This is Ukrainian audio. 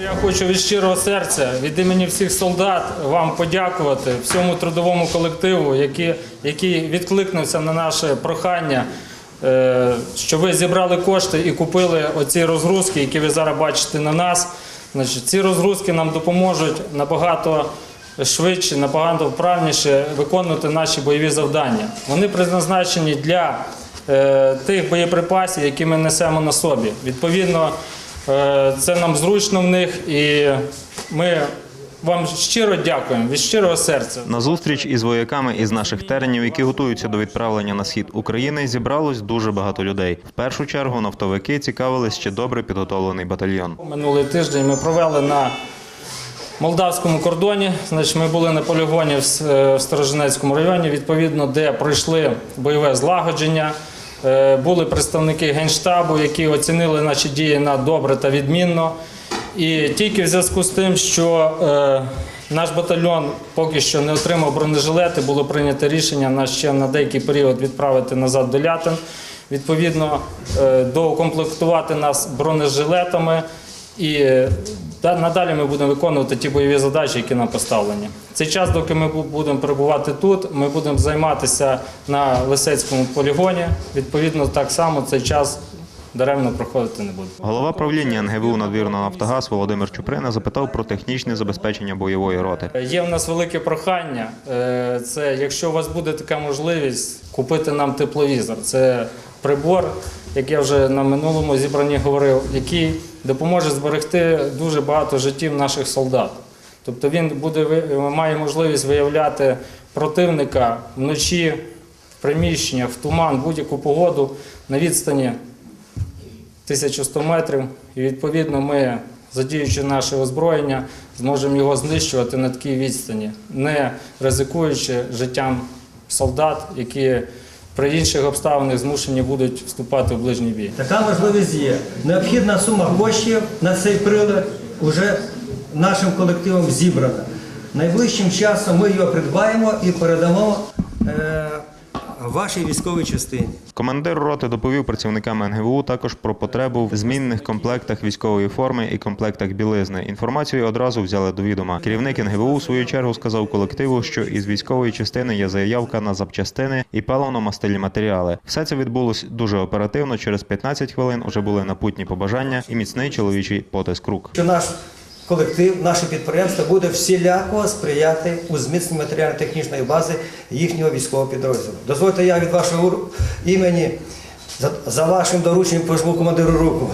Я хочу від щирого серця, від імені всіх солдат вам подякувати всьому трудовому колективу, який, який відкликнувся на наше прохання, е, що ви зібрали кошти і купили оці розгрузки, які ви зараз бачите на нас. Значить, ці розгрузки нам допоможуть набагато швидше, набагато вправніше виконувати наші бойові завдання. Вони призначені для е, тих боєприпасів, які ми несемо на собі. Відповідно, це нам зручно в них, і ми вам щиро дякуємо від щирого серця. На зустріч із вояками із наших теренів, які готуються до відправлення на схід України, зібралось дуже багато людей. В першу чергу нафтовики цікавились, чи добре підготовлений батальйон. Минулий тиждень ми провели на молдавському кордоні. Значить, ми були на полігоні в е, в Сторожинецькому районі, відповідно, де пройшли бойове злагодження. Е, Були представники Генштабу, які оцінили наші дії на добре та відмінно. І тільки в зв'язку з тим, що е, наш батальйон поки що не отримав бронежилети, було прийнято рішення нас ще на деякий період відправити назад до Лятин. Відповідно, е, доукомплектувати нас бронежилетами. І е, да- надалі ми будемо виконувати ті бойові задачі, які нам поставлені. Цей час, доки ми будемо перебувати тут, ми будемо займатися на Лисецькому полігоні. Відповідно, так само цей час даремно проходити не буде. Голова правління НГВУ надвірного Нафтогаз Володимир Чуприна запитав про технічне забезпечення бойової роти. Є в нас велике прохання. е, Це якщо у вас буде така можливість купити нам тепловізор. Це прибор, як я вже на минулому зібранні говорив, який допоможе зберегти дуже багато життів наших солдат. Тобто він буде має можливість виявляти противника вночі в приміщеннях, в туман, будь-яку погоду на відстані 1100 метрів. І відповідно ми, задіючи наше озброєння, зможемо його знищувати на такій відстані, не ризикуючи життям солдат, які при інших обставинах змушені будуть вступати в ближній бій. Така можливість є. Необхідна сума коштів на цей прилад вже нашим колективом зібрана. Найближчим часом ми його придбаємо і передамо е, вашій військовій частині. Командир роти доповів працівникам НГВУ також про потребу в змінних комплектах військової форми і комплектах білизни. Інформацію одразу взяли до відома. Керівник НГВУ в свою чергу сказав колективу, що із військової частини є заявка на запчастини і паливно-мастильні матеріали. Все це відбулось дуже оперативно. Через 15 хвилин уже були напутні побажання і міцний чоловічий потиск рук. Що наш колектив, наше підприємство буде всіляко сприяти у зміцненні матеріально-технічної бази їхнього військового підрозділу. Дозвольте, я від вашого імені за, вашим дорученням пожму командиру руку.